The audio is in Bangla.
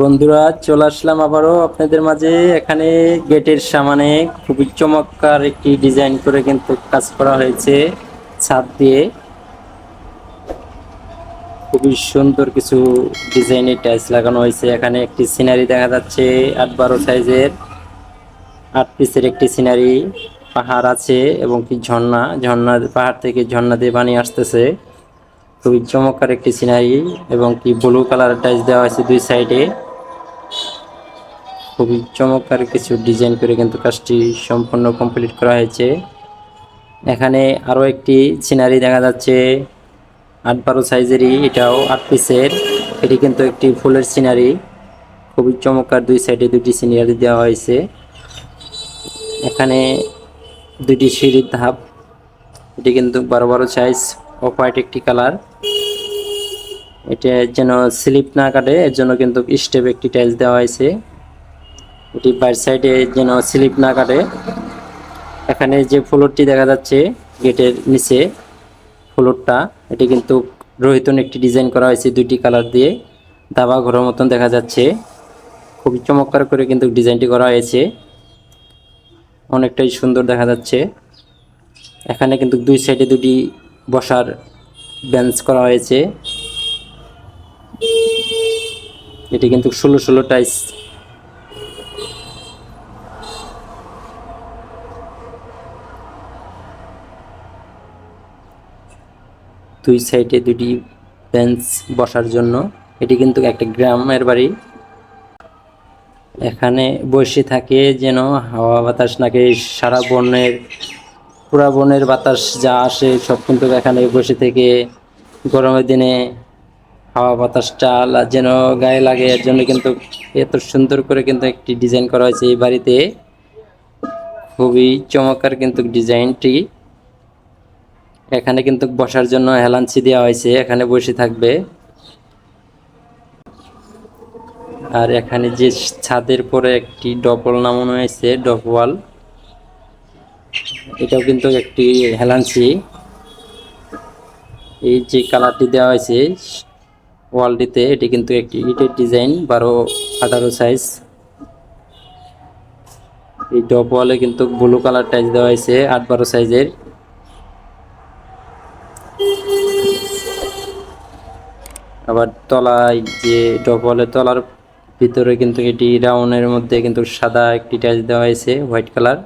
বন্ধুরা, চলে আসলাম আবারও আপনাদের মাঝে। এখানে গেটের সামনে খুবই চমৎকার একটি ডিজাইন করে কিন্তু কাজ করা হয়েছে ছাদ দিয়ে। খুবই সুন্দর কিছু ডিজাইনের টাইলস লাগানো হয়েছে। এখানে একটি সিনারি দেখা যাচ্ছে, আট বারো সাইজের। আট পিসের একটি সিনারি, পাহাড় আছে এবং কি ঝর্ণা। ঝর্ণা পাহাড় থেকে ঝর্ণা দিয়ে পানি আসতেছে। খুবই চমৎকার একটি সিনারি এবং কি ব্লু কালারের টাইলস দেওয়া হয়েছে দুই সাইডে। খুবই চমৎকার কিছু ডিজাইন করে কিন্তু কাজটি সম্পূর্ণ কমপ্লিট করা হয়েছে। এখানে আরও একটি সিনারি দেখা যাচ্ছে, আট বারো সাইজেরই, এটাও আট পিসের। এটি কিন্তু একটি ফুলের সিনারি। খুবই চমৎকার দুই সাইডে দুটি সিনারি দেওয়া হয়েছে। এখানে দুটি সিঁড়ির ধাপ। এটি কিন্তু বারো বারো সাইজ। অফ হোয়াইট একটি কালার এটা যেন স্লিপ না কাটে, এর জন্য কিন্তু স্টেপ একটি টাইলস দেওয়া হয়েছে। এটি বাইর সাইডে যেন স্লিপ না কাটে। এখানে যে ফ্লোরটি দেখা যাচ্ছে, গেটের নিচে ফ্লোরটা এটি কিন্তু রোহিতন একটি ডিজাইন করা হয়েছে দুইটি কালার দিয়ে। দাবা ঘরের মতন দেখা যাচ্ছে। খুবই চমৎকার করে কিন্তু ডিজাইনটি করা হয়েছে। অনেকটাই সুন্দর দেখা যাচ্ছে। এখানে কিন্তু দুই সাইডে দুটি বসার বেঞ্চ করা হয়েছে। এটি কিন্তু ষোলো ষোলো টাইস দুই সাইডে দুটি বেঞ্চ বসার জন্য। এটি কিন্তু একটা গ্রামের বাড়ি। এখানে বসে থাকে যেন হাওয়া বাতাস নাকি সারা বনের পুরা বনের বাতাস যা আসে, সব কিন্তু এখানে বসে থেকে গরমের দিনে হাওয়া বাতাসটা যেন গায়ে লাগে। এর জন্য কিন্তু এত সুন্দর করে কিন্তু একটি ডিজাইন করা হয়েছে এই বাড়িতে। খুবই চমৎকার কিন্তু ডিজাইনটি এখানে কিন্তু বসার জন্য হেলাঞ্চি দেওয়া হয়েছে, এখানে বসে থাকবে। আর এখানে যে ছাদের পরে একটি ডবল নামানো হয়েছে, ডবওয়াল। এটাও কিন্তু একটি হেলাঞ্চি এই যে কালারটি দেওয়া হয়েছে, ওয়ালটিতে এটি কিন্তু একটি ইটের ডিজাইন, বারো, আঠারো সাইজ এই ডব ওয়ালে কিন্তু ব্লু কালার টাইজ দেওয়া হয়েছে, আট, বারো সাইজের আবার তলায় যে ডব ওয়ালের তলার ভিতরে কিন্তু এটি রাউন্ডের মধ্যে কিন্তু সাদা একটি টাইজ দেওয়া হয়েছে হোয়াইট কালার